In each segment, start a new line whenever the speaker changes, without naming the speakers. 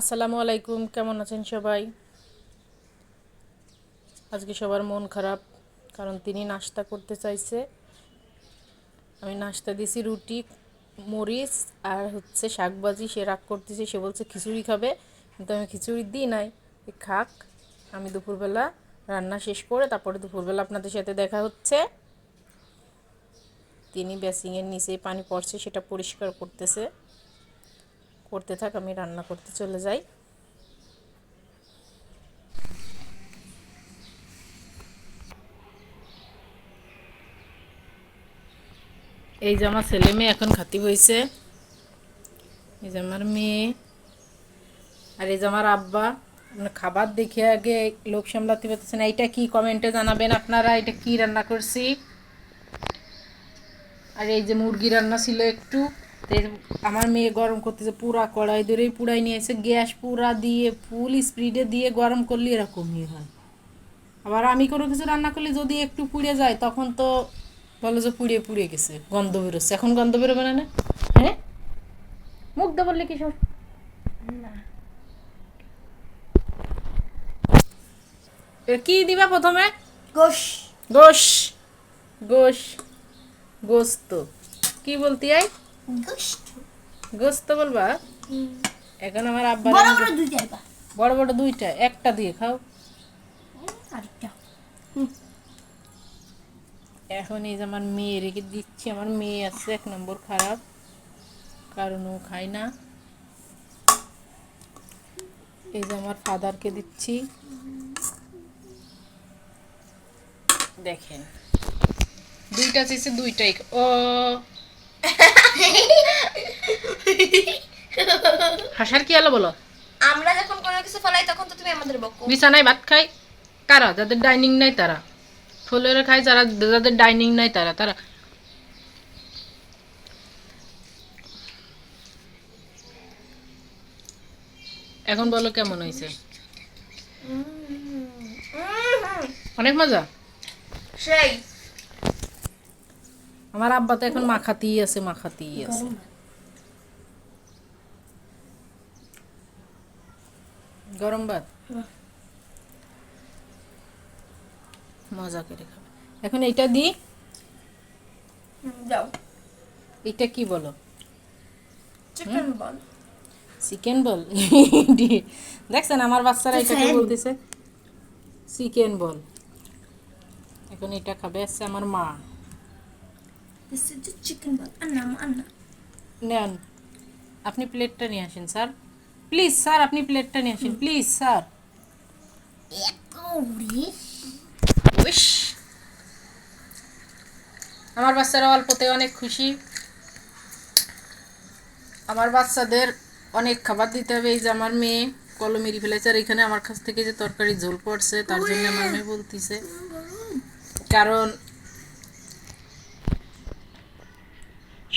আসসালামু আলাইকুম, কেমন আছেন সবাই? আজকে সবার মন খারাপ, কারণ তিনি নাস্তা করতে চাইছে। আমি নাস্তা দিছি রুটি, মরিচ আর হচ্ছে শাকভাজি সে রাগ করতেছে, সে বলছে খিচুড়ি খাবে, কিন্তু আমি খিচুড়ি দিই নাই। খাক, আমি দুপুরবেলা রান্না শেষ করে তারপরে দুপুরবেলা আপনাদের সাথে দেখা হচ্ছে। তিনি বেসিংয়ের নিচে পানি পড়ছে, সেটা পরিষ্কার করতেছে। করতে থাক, আমি রান্না করতে চলে যাই। এই যে আমার ছেলে মেয়ে এখন খাতি হয়েছে এই যে আমার মেয়ে। আর এই যে আমার আব্বা। মানে খাবার দেখে আগে লোক সামলাতে পারতেছে না। এইটা কি কমেন্টে জানাবেন আপনারা, এটা কি রান্না করছি? আর এই যে মুরগি রান্না ছিল একটু। তো আমার মেয়ে গরম করতেছে পুরা কড়াই ধরেই পুরাই নিয়ে এসে গ্যাস পুরা দিয়ে ফুল স্পিডে দিয়ে গরম করলে এরকমই হয়। আবার আমি কোনো কিছু রান্না করলে যদি একটু পুড়ে যায় তখন তো বলো যে পুড়িয়ে পুড়িয়ে গেছে গন্ধ বেরোচ্ছে। এখন গন্ধ বেরোবে না না? হ্যাঁ? মুখ দে বললে কি সব? কি দিবা প্রথমে?
গোশ।
গোশ। গোশ। গোস্ত। কি বলতি
গোশত
গোস্ত বলবা? এখন আমার আব্বা
বড় বড়
বড় বড় দুইটা একটা দিয়ে খাও।
আরেকটা।
এখন এই যে আমার মেয়ে রেখে দিচ্ছি আমার মেয়ে আছে এক নম্বর খারাপ কারণ ও খায় না। এই যে আমার ফাদারকে দিচ্ছি। দেখেন। দুইটা চেয়েছে দুইটাই ও হাসার কি হলো বলো?
আমরা যখন কোনো কিছু ফলাই তখন তো তুমি আমাদের বকো।
বিছানায় ভাত খায় কারা যাদের ডাইনিং নাই তারা। ফ্লোরে খায় যারা যাদের ডাইনিং নাই তারা তারা। এখন বলো কেমন হয়েছে? অনেক মজা?
সেই।
আমার আব্বা তো এখন মাখাতেই আছে মাখাতেই আছে। গরম ভাত? মজা করে খাবে। এখন এইটা দি।
যাও।
এটা কি বলো?
চিকেন বল
চিকেন বল দেখছেন আমার বাচ্চারা এটাকে. বলতেছে চিকেন বল এখন এটা খাবে আসছে আমার মা।
দিস ইজ চিকেন বল আন্না আন্না
নেন আপনি প্লেটটা নিয়ে আসেন স্যার। প্লিজ স্যার আপনি প্লেটটা নিয়ে আসেন। Please sir. আমার বাচ্চারা অল্পতে অনেক খুশি। আমার বাচ্চাদের অনেক খাবার দিতে হবে। এই যে আমার মেয়ে কলমেরি ফেলেছে আর এখানে আমার কাছ থেকে যে তরকারি ঝোল পড়ছে তার জন্য আমার মেয়ে বলতিছে। কারণ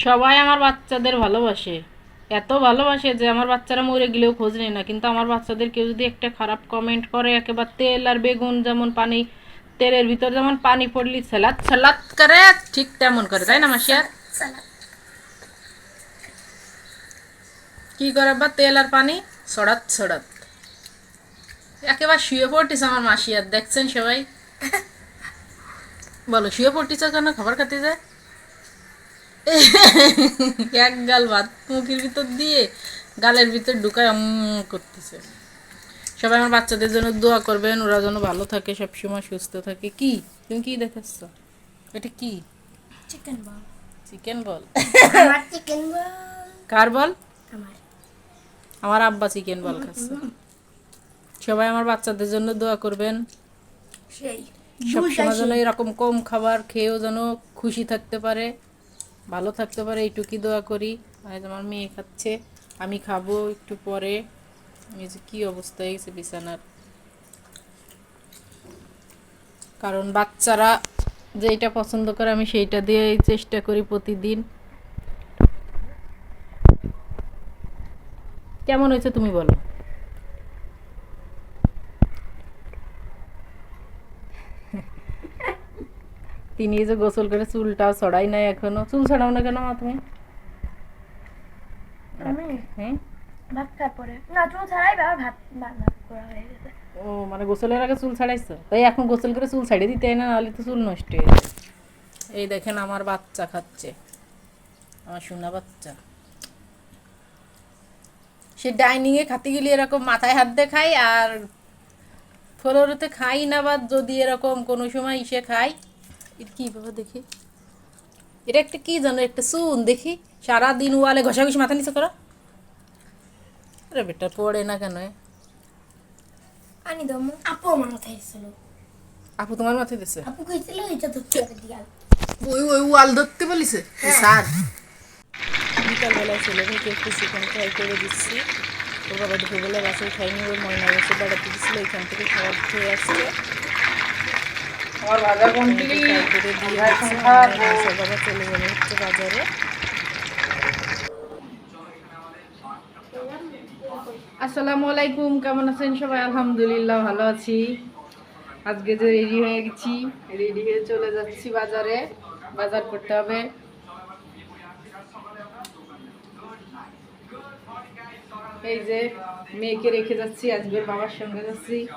সবাই আমার বাচ্চাদের ভালোবাসে। এত ভালোবাসে যে আমার বাচ্চারা মরে গেলেও খোঁজ নেয় না। কিন্তু আমার বাচ্চাদের কেউ যদি একটা খারাপ কমেন্ট করে, একেবারে তেল আর বেগুন যেমন পানি, তেলের ভিতর যেমন পানি পড়লি সালাদ সালাদ করে, ঠিক তেমন করে, তাই না
সালাদ
কি করে বা তেল আর পানি? ছড়াত ছড়াত একেবারে শুয়ে পড়তিস আমার মাসিয়ার দেখছেন সবাই? বলো, শুয়ে পড়তিস কেন? খাবার খেতে যায় এক গাল ভাত মুখের ভিতর দিয়ে গালের ভিতর ঢুকায় করতেছে। সবাই আমার বাচ্চাদের জন্য দোয়া করবেন ওরা যেন ভালো থাকে সবসময় সুস্থ থাকে। কি? তুমি কি দেখাচ্ছ? এটা কি?
চিকেন বল
চিকেন বল
আমার চিকেন বল
কার বল
আমার।
আমার আব্বা চিকেন বল খাচ্ছে। সবাই আমার বাচ্চাদের জন্য দোয়া করবেন।
সেই।
সবসময় যেন এরকম কম খাবার খেয়েও যেন খুশি থাকতে পারে। ভালো থাকতে পারে এইটুকুই দোয়া করি। আজ আমার মেয়ে খাচ্ছে, আমি খাব একটু পরে। এই যে কি অবস্থা হয়ে গেছে বিছানার। কারণ বাচ্চারা যেটা পছন্দ করে, আমি সেইটা দিয়েই চেষ্টা করি প্রতিদিন। কেমন হয়েছে তুমি বলো। তিনি যে গোসল করে চুলটাও ছড়াই নাই এখনও। চুল ছড়াও না কেন মা তুমি? হ্যাঁ
ভাত খাচ্ছি পরে। না চুল ছাড়াই আবার ভাত রান্না করা হয়ে গেছে।
ও মানে গোসলের আগে চুল ছাড়াইছো? তাই এখন গোসল করে চুল ছাড়িয়ে দিতে না নাহলে তো চুল নষ্ট হয়ে যাবে। এই দেখেন আমার বাচ্চা খাচ্ছে। আমার সোনা বাচ্চা। সে ডাইনিংয়ে খাতে গেলে এরকম মাথায় হাত দিয়ে খাই আর ফ্লোরেতে খাই না বা যদি এরকম কোনো সময় ইসে খাই এটা কি বাবা দেখি? এটা একটা কি জানো একটা চুন দেখি। সারাদিন ওয়ালে ঘষাঘষি মাথা নিচে করো। আরে বেটা পড়ে না কেন
আনি দাও আপু আমার মাথায় এসেছিল।
আপু তোমার মাথায় দিছে?
আপু কইছিল এটা তো দিয়া
ওই ওই ওয়াল ধরতে বলিছে? স্যার। বিকালবেলায় ছেলে থেকে একটু চিকেন ফ্রাই করে দিচ্ছি। ওর বাবা দুপুরবেলা বাসায় খাইনি ওই ময়না বসে বেড়াতে দিচ্ছিল এখান থেকে খাবার খেয়ে আসছে।
আমার
কেমন আছেন সবাই? আলহামদুলিল্লাহ ভালো আছি। আজকে যে রেডি হয়ে গেছি রেডি হয়ে চলে যাচ্ছি বাজারে। বাজার করতে হবে। এই যে মেয়েকে রেখে যাচ্ছি আজকের বাবার সঙ্গে যাচ্ছি
আরে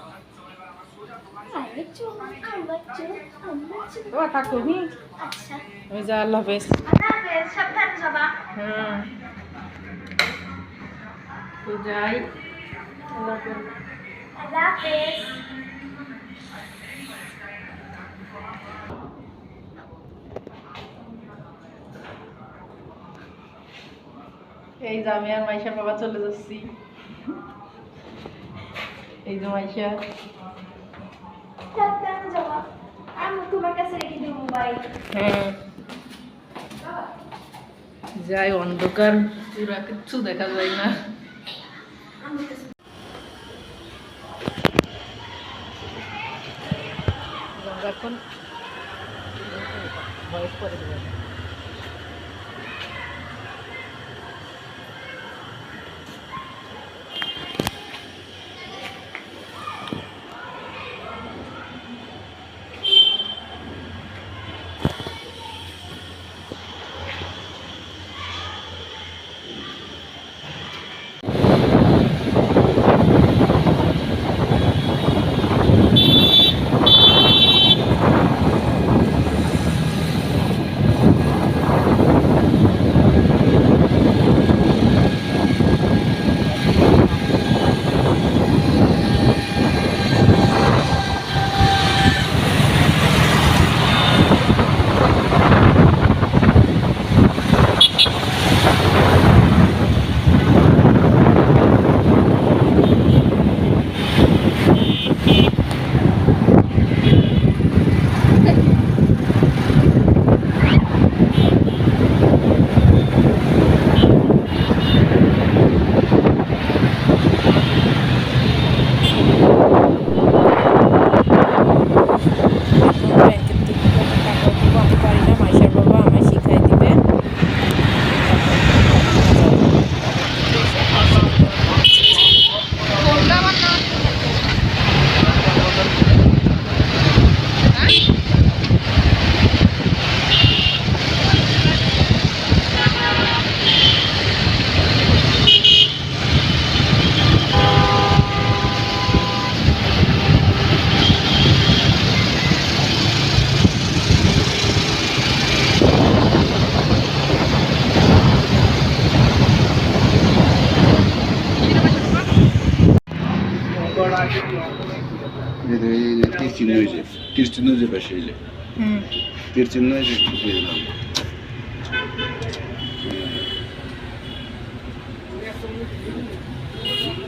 চুল আমার চুল আমার চুল
ও থাকো
আচ্ছা।
যা আল্লাহ হাফেজ।
আল্লাহ সাবধানে যাবা
হুম। তো যাই। আল্লাহ হাফেজ। এই যে আমি আর মাইশার বাবা চলে যাচ্ছি। এই যে মাইশা। যাই অন্ধকার পুরা কিচ্ছু দেখা যায় না। এখন ভয়েস করে দেবো। হুম
তীর চিহ্ন হয়েছে দিয়ে দিলাম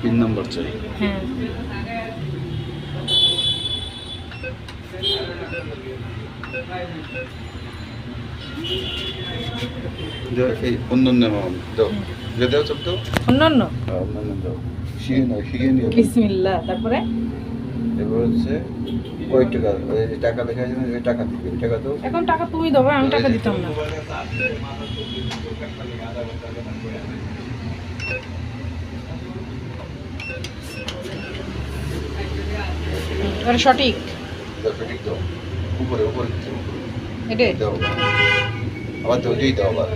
তিন নম্বর চাই
হ্যাঁ
দাও, এই অন্যান্য নাম দাও যে দাও সব দাও
অন্যান্য
হ্যাঁ, অন্যান্য দাও শিখে নাও শিখে নিও
বিসমিল্লাহ তারপরে
এবার হচ্ছে কয় টাকা? ওই টাকা আছে না ওই টাকা দিবে। ওই টাকা দাও
এখন টাকা তুমি দেবো আমি টাকা দিতাম না। এবারে সঠিক?
দাও সঠিক দাও। উপরে উপরে
এটাই?
দাও। আবার দাও যেই দাও আবার।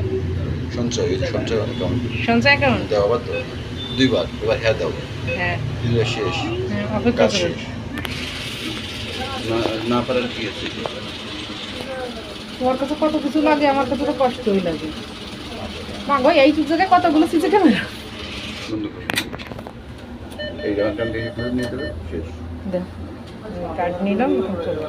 সঞ্চয় এই সঞ্চয় কেমন
সঞ্চয় অ্যাকাউন্ট
দাও আবার দাও। দুইবার এবার হ্যাঁ দাও।
হ্যাঁ।
দিলে শেষ।
হ্যাঁ, অপেক্ষা
কাজ শেষ। না পারার কি আছে?
তোমার কাছে কত কিছু লাগে আমার কাছে তো কষ্টই লাগে। মা গো এই জায়গায় কতগুলো সিসি ক্যামেরা
এই
নিলাম চলো।